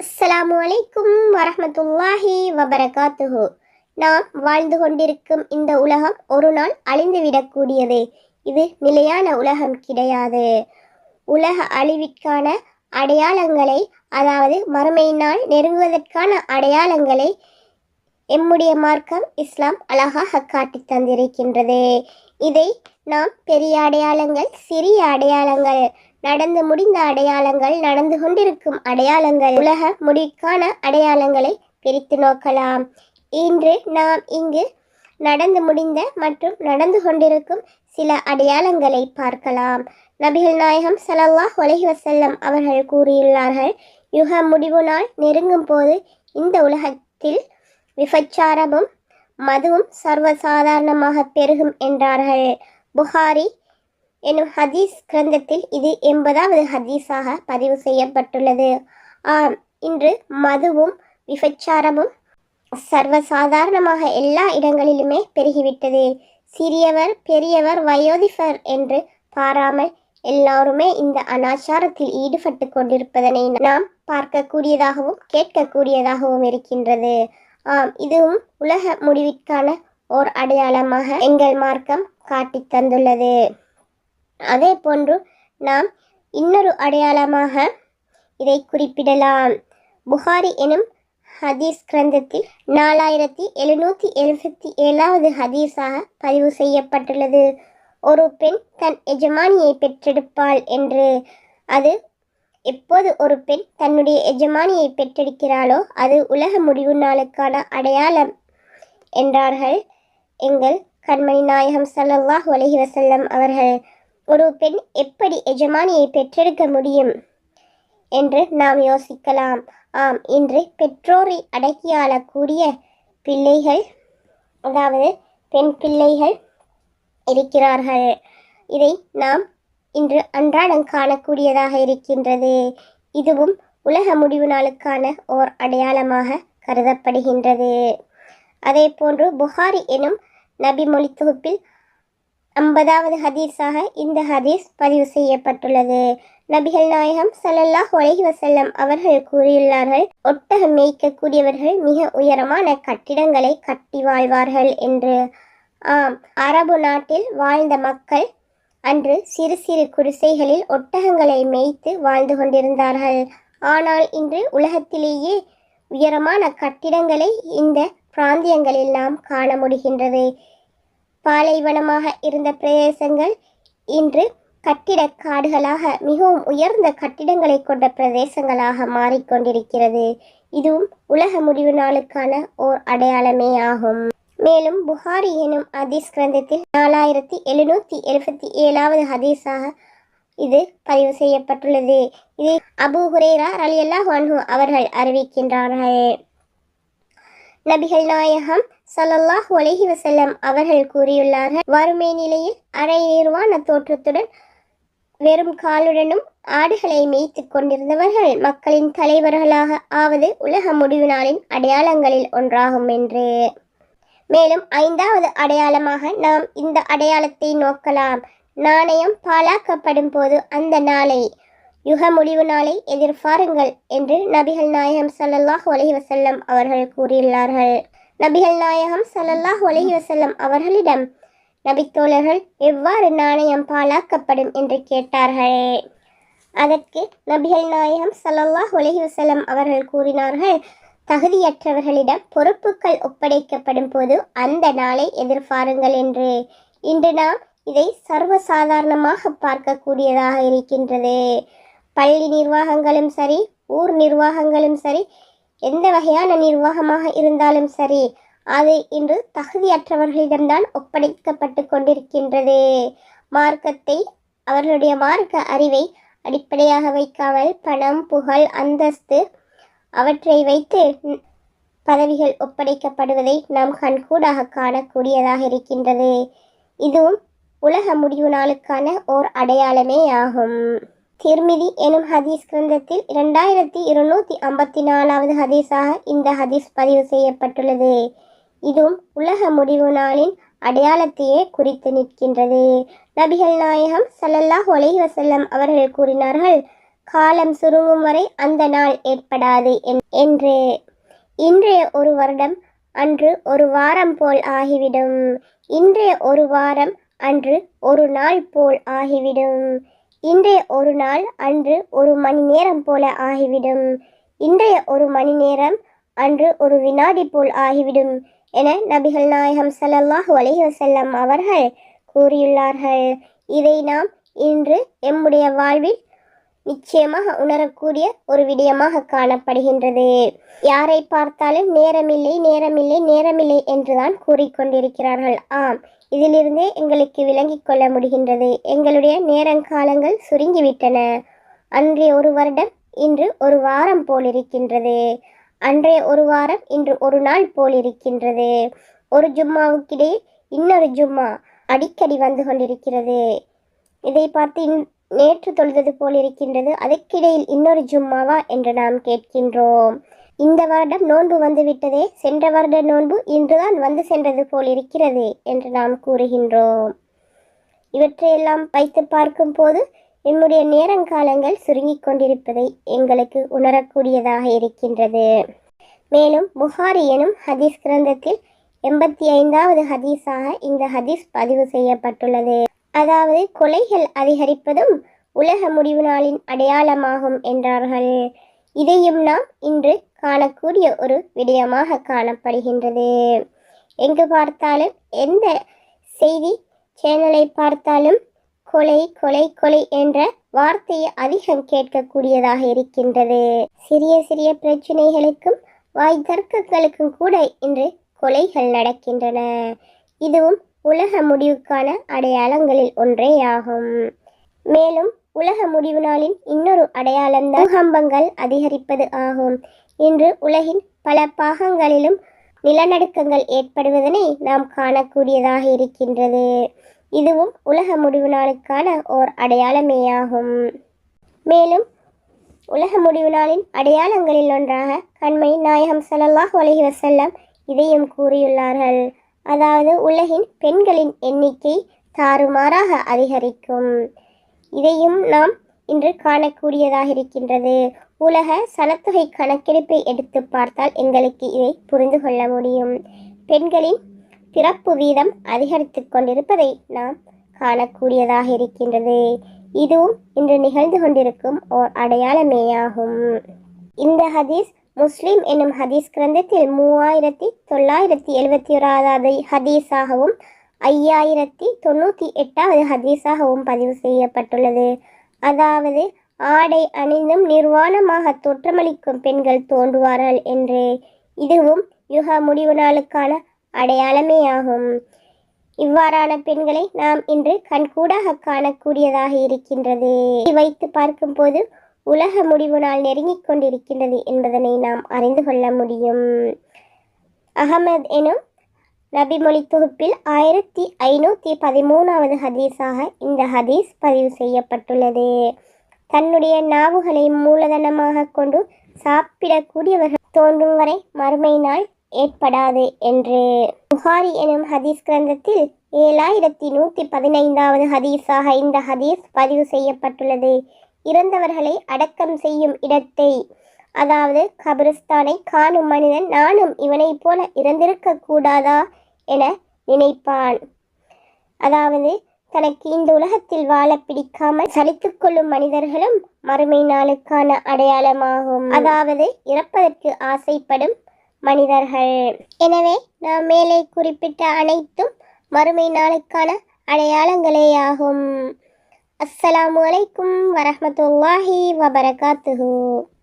அஸ்லாம் அலைக்கும் வரமத்துல்லாஹி வபரகாத்துஹு. நாம் வாழ்ந்து கொண்டிருக்கும் இந்த உலகம் ஒரு நாள் அழிந்துவிடக்கூடியது. இது நிலையான உலகம் கிடையாது. உலக அழிவிற்கான அடையாளங்களை அதாவது மறுமை நாள் நெருங்குவதற்கான அடையாளங்களை எம்முடைய மார்க்கம் இஸ்லாம் அழகாக காட்டித் தந்திருக்கின்றது. இதை நாம் பெரிய அடையாளங்கள் சிறிய அடையாளங்கள் நடந்து முடிந்த அடையாளங்கள் நடந்து கொண்டிருக்கும் அடையாளங்கள் உலக முடிக்கான அடையாளங்களை பிரித்து நோக்கலாம். இன்று நாம் இங்கு நடந்து முடிந்த மற்றும் நடந்து கொண்டிருக்கும் சில அடையாளங்களை பார்க்கலாம். நபிகள் நாயகம் சலல்லாஹ் அலைஹி வசல்லம் அவர்கள் கூறியுள்ளார்கள் யுக முடிவு நாள் நெருங்கும் போது இந்த உலகத்தில் விபச்சாரமும் மதுவும் சர்வசாதாரணமாக பெருகும் என்றார்கள். புகாரி எனும் ஹதீஸ் கிரந்தத்தில் இது எண்பதாவது ஹதீஸாக பதிவு செய்யப்பட்டுள்ளது. ஆம் இன்று மதுவும் விபச்சாரமும் சர்வசாதாரணமாக எல்லா இடங்களிலுமே பெருகிவிட்டது. சிறியவர் பெரியவர் வயோதிபர் என்று பாராமல் எல்லாருமே இந்த அனாச்சாரத்தில் ஈடுபட்டு கொண்டிருப்பதனை நாம் பார்க்கக்கூடியதாகவும் கேட்கக்கூடியதாகவும் இருக்கின்றது. ஆம் இதுவும் உலக முடிவிற்கான ஓர் அடையாளமாக எங்கள் மார்க்கம் காட்டித் தந்துள்ளது. அதே போன்று நாம் இன்னொரு அடையாளமாக இதை குறிப்பிடலாம். புகாரி எனும் ஹதீஸ் கிரந்தத்தில் நாலாயிரத்தி எழுநூற்றி எழுபத்தி ஏழாவது ஹதீஸாக பதிவு செய்யப்பட்டுள்ளது. ஒரு பெண் தன் எஜமானியை பெற்றெடுப்பாள் என்று. அது எப்போது ஒரு பெண் தன்னுடைய எஜமானியை பெற்றெடுக்கிறாளோ அது உலக முடிவு நாளுக்கான அடையாளம் என்றார்கள் எங்கள் கண்மணி நாயகம் ஸல்லல்லாஹு அலைஹி வசல்லம் அவர்கள். ஒரு பெண் எப்படி எஜமானியை பெற்றெடுக்க முடியும் என்று நாம் யோசிக்கலாம். ஆம் இன்று பெற்றோரை அடக்கியாளக்கூடிய பிள்ளைகள் அதாவது பெண் பிள்ளைகள் இருக்கிறார்கள். இதை நாம் இன்று அன்றாடம் காணக்கூடியதாக இருக்கின்றது. இதுவும் உலக முடிவு நாளுக்கான ஓர் அடையாளமாக கருதப்படுகின்றது. அதே போன்று புகாரி எனும் நபி மொழி தொகுப்பில் ஐம்பதாவது ஹதீஸாக இந்த ஹதீஸ் பதிவு செய்யப்பட்டுள்ளது. நபிகள் நாயகம் சல்லல்லாஹ் அலைஹி வசல்லம் அவர்கள் கூறியுள்ளார்கள் ஒட்டகம் மேய்க்கக்கூடியவர்கள் மிக உயரமான கட்டிடங்களை கட்டி வாழ்வார்கள் என்று. ஆம் அரபு நாட்டில் வாழ்ந்த மக்கள் அன்று சிறு சிறு குடிசைகளில் ஒட்டகங்களை மேய்த்து வாழ்ந்து கொண்டிருந்தார்கள். ஆனால் இன்று உலகத்திலேயே உயரமான கட்டிடங்களை இந்த பிராந்தியங்களில் நாம் காண முடிகின்றது. பாலைவனமாக இருந்த பிரதேசங்கள் இன்று கட்டிடக் காடுகளாக மிகவும் உயர்ந்த கட்டிடங்களை கொண்ட பிரதேசங்களாக மாறிக்கொண்டிருக்கிறது இதுவும் உலக முடிவு நாளுக்கான ஓர் அடையாளமே ஆகும். மேலும் புகாரி எனும் ஹதீஸ் கிரந்தத்தில் நாலாயிரத்தி எழுநூற்றி எழுபத்தி ஏழாவது ஹதீஸாக இது பதிவு செய்யப்பட்டுள்ளது. இது அபு ஹுரேரா அலியல்லா அன்ஹு அவர்கள் அறிவிக்கின்றார்கள். நபிகள் நாயகம் சல்லல்லாஹ் அலைஹி வசல்லம் அவர்கள் கூறியுள்ளார்கள் வறுமை நிலையில் அரை நிர்வாண தோற்றத்துடன் வெறும் காலுடனும் ஆடுகளை மேய்த்து கொண்டிருந்தவர்கள் மக்களின் தலைவர்களாக ஆவது உலக முடிவு நாளின் அடையாளங்களில் ஒன்றாகும் என்று. மேலும் ஐந்தாவது அடையாளமாக நாம் இந்த அடையாளத்தை நோக்கலாம். நாணயம் பாழாக்கப்படும் போது அந்த நாளை யுக முடிவு நாளை எதிர்பாருங்கள் என்று நபிகள் நாயகம் சல்லல்லாஹ் அலைஹி வசல்லம் அவர்கள் கூறியுள்ளார்கள். நபிகள் நாயகம் சல்லல்லாஹ் அலைஹி வசல்லம் அவர்களிடம் நபித்தோழர்கள் எவ்வாறு நாணயம் பாழாக்கப்படும்? என்று கேட்டார்கள். அதற்கு நபிகள் நாயகம் சல்லல்லாஹ் அலைஹி வஸல்லம் அவர்கள் கூறினார்கள் தகுதியற்றவர்களிடம் பொறுப்புகள் ஒப்படைக்கப்படும் போது அந்த நாளை எதிர்பாருங்கள் என்று. இன்று நாம் இதை சர்வசாதாரணமாக பார்க்கக்கூடியதாக இருக்கின்றது. பள்ளி நிர்வாகங்களும் சரி ஊர் நிர்வாகங்களும் சரி எந்த வகையான நிர்வாகமாக இருந்தாலும் சரி அது இன்று தகுதியற்றவர்களிடம்தான் ஒப்படைக்கப்பட்டு கொண்டிருக்கின்றது. மார்க்கத்தை அவர்களுடைய மார்க்க அறிவை அடிப்படையாக வைக்காமல் பணம் புகழ் அந்தஸ்து அவற்றை வைத்து பதவிகள் ஒப்படைக்கப்படுவதை நாம் கண்கூடாக காணக்கூடியதாக இருக்கின்றது. இதுவும் உலக முடிவு நாளுக்கான ஓர் அடையாளமே ஆகும். திருமிதி எனும் ஹதீஸ் கிரந்தத்தில் இரண்டாயிரத்தி இருநூத்தி ஐம்பத்தி நாலாவது ஹதீஸாக இந்த ஹதீஸ் பதிவு செய்யப்பட்டுள்ளது. இதுவும் உலக முடிவு நாளின் அடையாளத்தையே குறித்து நிற்கின்றது. நபிகள் நாயகம் சல்லல்லாஹ் அலைஹி வஸல்லம் அவர்கள் கூறினார்கள் காலம் சுருங்கும் வரை அந்த நாள் ஏற்படாது என்- என்று. இன்றைய ஒரு வருடம் அன்று ஒரு வாரம் போல் ஆகிவிடும். இன்றைய ஒரு வாரம் அன்று ஒரு நாள் போல் ஆகிவிடும். இன்றைய ஒரு நாள் அன்று ஒரு மணி நேரம் போல ஆகிவிடும். இன்றைய ஒரு மணி நேரம் அன்று ஒரு வினாடி போல் ஆகிவிடும் என நபிகள் நாயகம் சல்லல்லாஹு அலைஹி வஸல்லம் அவர்கள் கூறியுள்ளார்கள். இதை நாம் இன்று எம்முடைய வாழ்வில் நிச்சயமாக உணரக்கூடிய ஒரு விடயமாக காணப்படுகின்றது. யாரை பார்த்தாலும் நேரமில்லை நேரமில்லை நேரமில்லை என்றுதான் கூறிக்கொண்டிருக்கிறார்கள். ஆம் இதிலிருந்தே எங்களுக்கு விளங்கிக் கொள்ள முடிகின்றது. எங்களுடைய நேரங்காலங்கள் சுருங்கிவிட்டன. அன்றைய ஒரு வருடம் இன்று ஒரு வாரம் போல் இருக்கின்றது அன்றைய ஒரு வாரம் இன்று ஒரு நாள் போல் இருக்கின்றது ஒரு ஜும்மாவுக்கிடையே இன்னொரு ஜும்மா அடிக்கடி வந்து கொண்டிருக்கிறது. இதை பார்த்து நேற்று தொழுதது போல் இருக்கின்றது அதற்கிடையில் இன்னொரு ஜும்மாவா என்று நாம் கேட்கின்றோம். இந்த வருடம் நோன்பு வந்துவிட்டதே சென்ற வருட நோன்பு இன்றுதான் வந்து சென்றது போல் இருக்கிறது என்று நாம் கூறுகின்றோம். இவற்றையெல்லாம் வைத்து பார்க்கும் போது நம்முடைய நேரங்காலங்கள் சுருங்கிக் கொண்டிருப்பதை எங்களுக்கு உணரக்கூடியதாக இருக்கின்றது. மேலும் புகாரி எனும் ஹதீஸ் கிரந்தத்தில் எண்பத்தி ஐந்தாவது ஹதீஸாக இந்த ஹதீஸ் பதிவு செய்யப்பட்டுள்ளது. அதாவது கொலைகள் அதிகரிப்பதும் உலக முடிவு நாளின் அடையாளமாகும் என்றார்கள். இதையும் நாம் இன்று காணக்கூடிய ஒரு விடயமாக காணப்படுகின்றது. எங்கு பார்த்தாலும் எந்த செய்தி சேனலை பார்த்தாலும் கொலை கொலை கொலை என்ற வார்த்தையை அதிகம் கேட்கக்கூடியதாக இருக்கின்றது. சிறிய சிறிய பிரச்சனைகளுக்கும் வாய் தர்க்கங்களுக்கும் கூட இன்று கொலைகள் நடக்கின்றன. இதுவும் உலக முடிவுக்கான அடையாளங்களில் ஒன்றே ஆகும் மேலும் உலக முடிவு நாளின் இன்னொரு அடையாளம் பூகம்பங்கள் அதிகரிப்பது ஆகும். இன்று உலகின் பல பாகங்களிலும் நிலநடுக்கங்கள் ஏற்படுவதனை நாம் காணக்கூடியதாக இருக்கின்றது. இதுவும் உலக முடிவு நாளுக்கான ஓர் அடையாளமேயாகும். மேலும் உலக முடிவு நாளின் அடையாளங்களில் ஒன்றாக கண்மை நாயகம் ஸல்லல்லாஹு உலகி வசல்லம் இதையும் கூறியுள்ளார்கள். அதாவது உலகின் பெண்களின் எண்ணிக்கை தாறுமாறாக அதிகரிக்கும். இதையும் நாம் இன்று காணக்கூடியதாக இருக்கின்றது உலக சனத்தொகை கணக்கெடுப்பை எடுத்து பார்த்தால் எங்களுக்கு இதை புரிந்து கொள்ள முடியும். பெண்களின் பிறப்பு வீதம் அதிகரித்து கொண்டிருப்பதை நாம் காணக்கூடியதாக இருக்கின்றது இதுவும் இன்று நிகழ்ந்து கொண்டிருக்கும் ஓர் அடையாளமேயாகும். இந்த ஹதீஸ் முஸ்லிம் என்னும் ஹதீஸ் கிரந்தத்தில் மூவாயிரத்தி தொள்ளாயிரத்தி எழுபத்தி ஓராவது ஹதீஸாகவும் ஐயாயிரத்தி தொண்ணூற்றி எட்டாவது ஹதீஸாகவும் பதிவு செய்யப்பட்டுள்ளது. அதாவது ஆடை அணிந்தும் நிர்வாணமாக தோற்றமளிக்கும் பெண்கள் தோன்றுவார்கள் என்று. இதுவும் யுக முடிவு நாளுக்கான அடையாளமே ஆகும் இவ்வாறான பெண்களை நாம் இன்று கண்கூடாக காணக்கூடியதாக இருக்கின்றது. வைத்து பார்க்கும்போது உலக முடிவு நாள் நெருங்கிக் கொண்டிருக்கின்றது என்பதனை நாம் அறிந்து கொள்ள முடியும். அகமது எனும் ரபிமொழி தொகுப்பில் ஆயிரத்தி ஐநூற்றி பதிமூணாவது ஹதீஸாக இந்த ஹதீஸ் பதிவு செய்யப்பட்டுள்ளது. தன்னுடைய நாவுகளை மூலதனமாக கொண்டு சாப்பிடக்கூடியவர்கள் தோன்றும் வரை மறுமை நாள் ஏற்படாது என்று. புகாரி எனும் ஹதீஸ் கிரந்தத்தில் ஏழாயிரத்தி நூற்றி பதினைந்தாவது ஹதீஸாக இந்த ஹதீஸ் பதிவு செய்யப்பட்டுள்ளது. இறந்தவர்களை அடக்கம் செய்யும் இடத்தை அதாவது கபிரிஸ்தானை காணும் மனிதன் நானும் இவனைப் போல இறந்திருக்க கூடாதா? என நினைப்பான். அதாவது தனக்கு இந்த உலகத்தில் வாழ பிடிக்காமல் சலித்துக் கொள்ளும் மனிதர்களும் மறுமை நாளுக்கான அடையாளமாகும். அதாவது இறப்பதற்கு ஆசைப்படும் மனிதர்கள். எனவே நாம் மேலே குறிப்பிட்ட அனைத்தும் மறுமை நாளுக்கான அடையாளங்களேயாகும். அஸ்ஸலாமு அலைக்கும் வரமத்துல்லாஹி வபரகாத்துஹு.